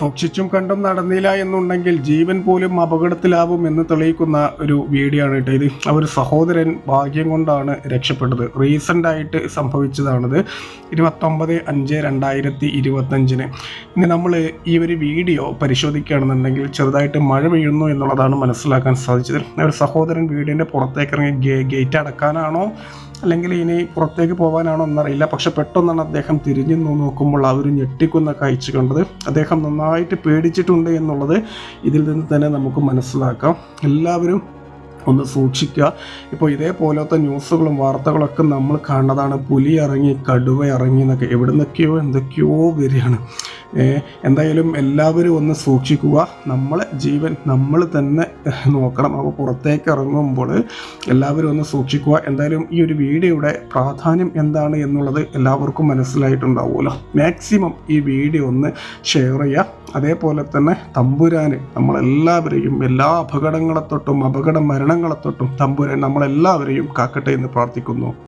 സൂക്ഷിച്ചും കണ്ടും നടന്നില്ല എന്നുണ്ടെങ്കിൽ ജീവൻ പോലും അപകടത്തിലാവും എന്ന് തെളിയിക്കുന്ന ഒരു വീഡിയോ ആണ് കേട്ടോ ഇത്. ആ ഒരു സഹോദരൻ ഭാഗ്യം കൊണ്ടാണ് രക്ഷപ്പെട്ടത്. റീസെന്റ് ആയിട്ട് സംഭവിച്ചതാണിത്. ഇരുപത്തൊമ്പത് അഞ്ച് രണ്ടായിരത്തി ഇരുപത്തഞ്ചിന്. ഇനി നമ്മൾ ഈ ഒരു വീഡിയോ പരിശോധിക്കുകയാണെന്നുണ്ടെങ്കിൽ ചെറുതായിട്ട് മഴ പെയ്യുന്നു എന്നുള്ളതാണ് മനസ്സിലാക്കാൻ സാധിച്ചത്. ഒരു സഹോദരൻ വീടിന്റെ പുറത്തേക്ക് ഇറങ്ങി ഗേറ്റ് അടക്കാനാണോ അല്ലെങ്കിൽ ഇനി പുറത്തേക്ക് പോകാനാണോ എന്നറിയില്ല. പക്ഷെ പെട്ടെന്നാണ് അദ്ദേഹം തിരിഞ്ഞു നോക്കുമ്പോൾ ആ ഒരു ഞെട്ടിക്കുന്ന കാഴ്ച കണ്ടത്. അദ്ദേഹം നന്നായിട്ട് പേടിച്ചിട്ടുണ്ട് എന്നുള്ളത് ഇതിൽ നിന്ന് തന്നെ നമുക്ക് മനസ്സിലാക്കാം. എല്ലാവരും ഒന്ന് സൂക്ഷിക്കുക. ഇപ്പോൾ ഇതേപോലത്തെ ന്യൂസുകളും വാർത്തകളൊക്കെ നമ്മൾ കാണുന്നതാണ്. പുലി ഇറങ്ങി കടുവ ഇറങ്ങി എന്നൊക്കെ. എവിടെ നിന്നൊക്കെയോ എന്തൊക്കെയോ വരികയാണ്. എന്തായാലും എല്ലാവരും ഒന്ന് സൂക്ഷിക്കുക. നമ്മളെ ജീവൻ നമ്മൾ തന്നെ നോക്കണം. അപ്പോൾ പുറത്തേക്ക് ഇറങ്ങുമ്പോൾ എല്ലാവരും ഒന്ന് സൂക്ഷിക്കുക. എന്തായാലും ഈ ഒരു വീഡിയോയുടെ പ്രാധാന്യം എന്താണ് എന്നുള്ളത് എല്ലാവർക്കും മനസ്സിലായിട്ടുണ്ടാവുമല്ലോ. മാക്സിമം ഈ വീഡിയോ ഒന്ന് ഷെയർ ചെയ്യുക. അതേപോലെ തന്നെ തമ്പുരാന് നമ്മളെല്ലാവരെയും എല്ലാ അപകടങ്ങളെ തൊട്ടും അപകട മരണങ്ങളെ തൊട്ടും തമ്പുരാൻ നമ്മളെല്ലാവരെയും കാക്കട്ടെ എന്ന് പ്രാർത്ഥിക്കുന്നു.